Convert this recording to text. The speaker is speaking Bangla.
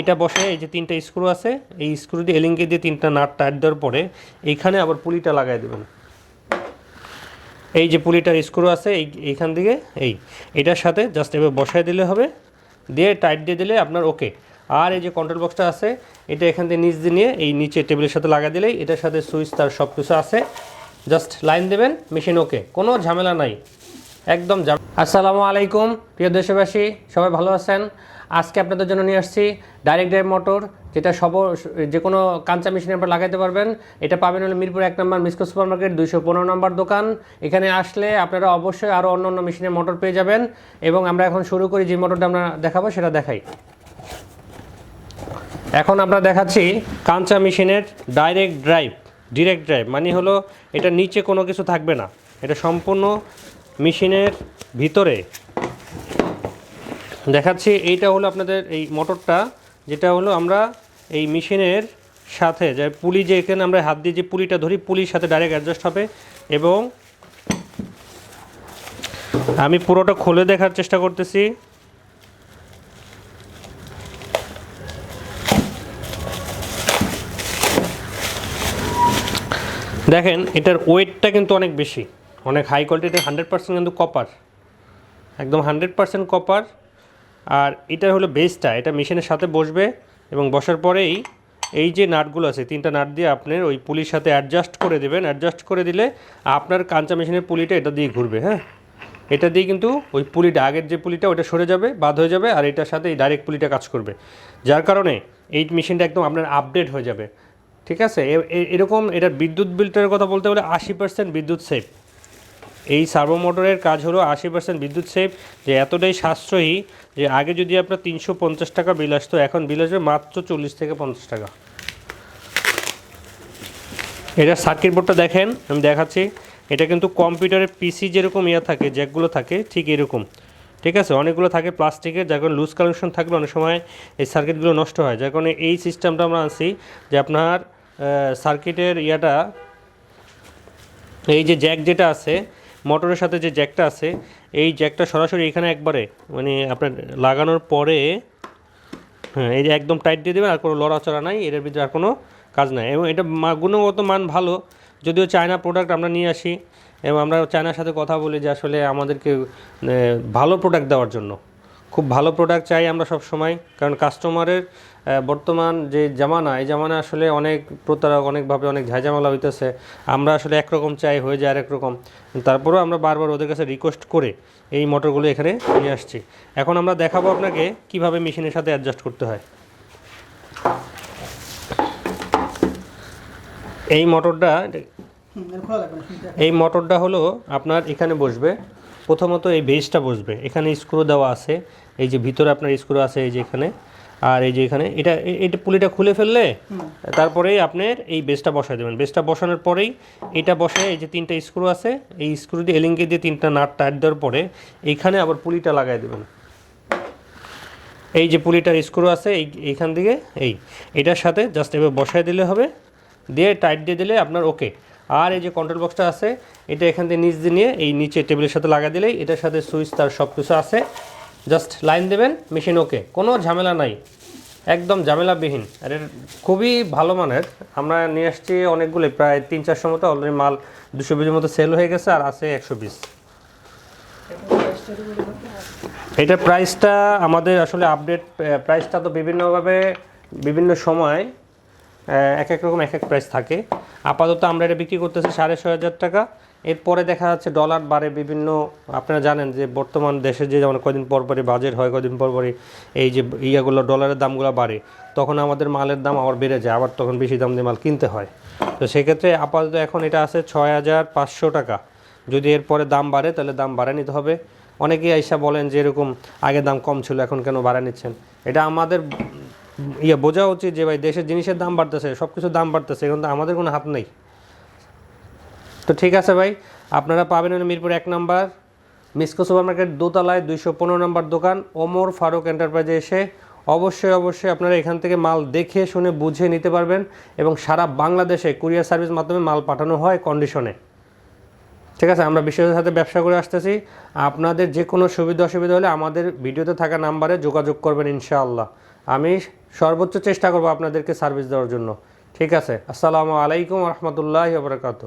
এটা বসে, এই যে তিনটা স্ক্রু আছে, এই স্ক্রু দিয়ে এলিঙ্গে দিয়ে তিনটা নাট টাইট দেওয়ার পরে এইখানে আবার পুলিটা লাগাই দেবেন। এই যে পুলিটার স্ক্রু আছে, এই, এইখান থেকে এই, এটার সাথে জাস্ট এভাবে বসায় দিলে হবে। দিয়ে টাইট দিয়ে দিলে আপনার ওকে। আর এই যে কন্ট্রোল বক্সটা আছে, এটা এখান থেকে নিচ দিয়ে নিয়ে, এই নিচে টেবিলের সাথে লাগা দিলেই এটার সাথে সুইচ, তার সব কিছু আছে। জাস্ট লাইন দেবেন, মেশিন ওকে, কোনো ঝামেলা নাই। একদম আসসালামু আলাইকুম, প্রিয় দেশবাসী, সবাই ভালো আছেন? আজকে আপনাদের জন্য নিয়ে আসছি ডাইরেক্ট ড্রাইভ মোটর যেটা সব, যে কোনো কাঁচা মেশিনে আপনারা লাগাইতে পারবেন। এটা পাবেন হলো মিরপুর এক নম্বর মিসকো সুপার মার্কেট দুইশো পনেরো নম্বর দোকান। এখানে আসলে আপনারা অবশ্যই আরও অন্য অন্য মেশিনের মোটর পেয়ে যাবেন। এবং আমরা এখন শুরু করি যে মোটরটা আমরা দেখাবো, সেটা দেখাই। এখন আমরা দেখাচ্ছি কাঞ্চা মেশিনের ডাইরেক্ট ড্রাইভ ডিরেক্ট ড্রাইভ মানে হলো এটা নিচে কোনো কিছু থাকবে না। এটা সম্পূর্ণ মেশিনের ভিতরে দেখাচ্ছি, এইটা হলো আপনাদের এই মোটরটা, যেটা হলো আমরা এই মেশিনের সাথে, যে পুলি যে এখানে আমরা হাত দিয়ে যে পুলিটা ধরি, পুলির সাথে ডাইরেক্ট অ্যাডজাস্ট হবে এবং আমি পুরোটা খুলে দেখার চেষ্টা করতেছি। দেখেন, এটার ওয়েটটা কিন্তু অনেক বেশি, অনেক হাই কোয়ালিটির হান্ড্রেড পার্সেন্ট কিন্তু কপার একদম হান্ড্রেড পার্সেন্ট কপার আর এটা হলো বেসটা এটা মেশিনের সাথে বসবে এবং বসার পরেই এই যে নাটগুলো আছে, তিনটা নাট দিয়ে আপনার ওই পুলির সাথে অ্যাডজাস্ট করে দেবেন। অ্যাডজাস্ট করে দিলে আপনার কাঁচা মেশিনের পুলিটা এটা দিয়ে ঘুরবে হ্যাঁ? এটা দিয়ে কিন্তু ওই পুলিটা, আগের যে পুলিটা, ওটা সরে যাবে, বাদ হয়ে যাবে আর এটার সাথে এই ডাইরেক্ট পুলিটা কাজ করবে। যার কারণে এই মেশিনটা একদম আপনার আপডেট হয়ে যাবে। ঠিক আছে? এরকম এটার বিদ্যুৎ বিলটার কথা বলতে গেলে আশি পার্সেন্ট বিদ্যুৎ সেভ এই সার্ভো মোটরের কাজ হলো আশি পার্সেন্ট বিদ্যুৎ সেভ, যে এতটাই সাশ্রয়ী যে আগে যদি আপনার তিনশো পঞ্চাশ টাকা বিল আসতো, এখন বিল আসবে মাত্র চল্লিশ থেকে পঞ্চাশ টাকা। এটা সার্কিট বোর্ডটা দেখেন, আমি দেখাচ্ছি। এটা কিন্তু কম্পিউটারের পিসি যেরকম ইয়ে থাকে জ্যাকগুলো থাকে, ঠিক এরকম। ঠিক আছে? অনেকগুলো থাকে প্লাস্টিকের যার কারণে লুজ কানেকশন থাকলে অনেক সময় এই সার্কিটগুলো নষ্ট হয়। যার কারণে এই সিস্টেমটা আমরা আনছি যে আপনার সার্কিটের ইয়াটা, এই যে জ্যাক যেটা আছে মোটরের সাথে যে জ্যাকটা আছে, এই জ্যাকটা সরাসরি এখানে একবারে মানে আপনার লাগানোর পরে হ্যাঁ এই যে একদম টাইট দিয়ে দেবেন, আর কোনো লড়াচড়া নাই এর ভিতরে আর কোনো কাজ নাই। এবং এটা গুণগত মান ভালো, যদিও চায়না প্রোডাক্ট আমরা নিয়ে আসি, এবং আমরা চায়নার সাথে কথা বলি যে আসলে আমাদেরকে ভালো প্রোডাক্ট দেওয়ার জন্য। খুব ভালো প্রোডাক্ট চাই আমরা সব সময় কারণ কাস্টমারের বর্তমান যে জামানা এই জামানা আসলে অনেক প্রতারক অনেকভাবে অনেক ঝাঁঝামেলা হইতেছে। আমরা আসলে একরকম চাই হয়ে যায় আরেক রকম তারপরেও আমরা বারবার ওদের কাছে রিকোয়েস্ট করে এই মোটরগুলো এখানে নিয়ে আসছি। এখন আমরা দেখাবো আপনাকে কীভাবে মেশিনের সাথে অ্যাডজাস্ট করতে হয়। এই মোটরটা। এই মোটরটা হলো আপনার এখানে বসবে। প্রথমত এই বেসটা বসবে। এখানে স্ক্রু দেওয়া আছে। এই যে ভিতরে আপনার স্ক্রু আছে এই যে এখানে। আর এই যে এখানে এটা এটা পুলিটা খুলে ফেললে তারপরেই আপনার এই বেসটা বসাই দেবেন। বেসটা বসানোর পরেই এটা বসে এই যে তিনটা স্ক্রু আছে এই স্ক্রু দিয়ে এলিঙ্গে দিয়ে তিনটা নাট টাইট দেওয়ার পরে এইখানে আবার পুলিটা লাগাই দেবেন। এই যে পুলিটার স্ক্রু আছে এই এইখান থেকে এই। এটার সাথে জাস্ট এভাবে বসায় দিলে হবে। দিয়ে টাইট দিয়ে দিলে আপনার ওকে আর এই যে কন্ট্রোল বক্সটা আছে, এটা এখান থেকে নিচ দিয়ে নিয়ে এই নিচে টেবিলের সাথে লাগা দিলেই এটার সাথে সুইচ তার সব কিছু আছে। জাস্ট লাইন দেবেন মেশিন ওকে কোনো ঝামেলা নাই। একদম ঝামেলাবিহীন। আর এর খুবই ভালো মানের। আমরা নিয়ে আসছি অনেকগুলো, প্রায় তিন চারশো মতো অলরেডি মাল। দুশো বিশের মতো সেল হয়ে গেছে, আর আছে একশো বিশ এটা প্রাইসটা আমাদের আসলে আপডেট প্রাইসটা তো বিভিন্নভাবে, বিভিন্ন সময় এক এক রকম, এক এক প্রাইস থাকে। আপাতত আমরা এটা বিক্রি করতেছি সাড়ে ছয় হাজার টাকা। এরপরে দেখা যাচ্ছে ডলার বাড়ে বিভিন্ন, আপনারা জানেন যে বর্তমান দেশে যে যেমন কদিন পর পরই বাজেট হয় কদিন পর পরই এই যে ইয়েগুলো ডলারের দামগুলো বাড়ে, তখন আমাদের মালের দাম আবার বেড়ে যায়, আবার তখন বেশি দাম দিয়ে মাল কিনতে হয়। তো সেক্ষেত্রে আপাতত এখন এটা আছে ছয় হাজার পাঁচশো টাকা। যদি এরপরে দাম বাড়ে, তাহলে দাম বাড়ায় নিতে হবে। অনেকেই আইসা বলেন যে এরকম আগে দাম কম ছিল, এখন কেন বাড়া নিচ্ছেন? এটা আমাদের ইয়ে বোঝা উচিত যে ভাই দেশের জিনিসের দাম বাড়তেছে সব কিছুর দাম বাড়তেছে, এখন তো আমাদের কোনো হাত নেই। তো ঠিক আছে ভাই, আপনারা পাবেন মিরপুর এক নাম্বার, মিসকো সুপার মার্কেট দোতলায় দুইশো পনেরো নম্বর দোকান, ওমর ফারুক এন্টারপ্রাইজে এসে অবশ্যই অবশ্যই আপনারা এখান থেকে মাল দেখে শুনে বুঝে নিতে পারবেন এবং সারা বাংলাদেশে কুরিয়ার সার্ভিস মাধ্যমে মাল পাঠানো হয় কন্ডিশনে। ঠিক আছে, আমরা বিশ্বের সাথে ব্যবসা করে আসতেছি। আপনাদের যে কোনো সুবিধা অসুবিধা হলে আমাদের ভিডিওতে থাকা নাম্বারে যোগাযোগ করবেন ইনশাআল্লাহ। আমি সর্বোচ্চ চেষ্টা করব আপনাদেরকে সার্ভিস দেওয়ার জন্য। ঠিক আছে? আসসালামু আলাইকুম রহমতুল্লাহ বরকাত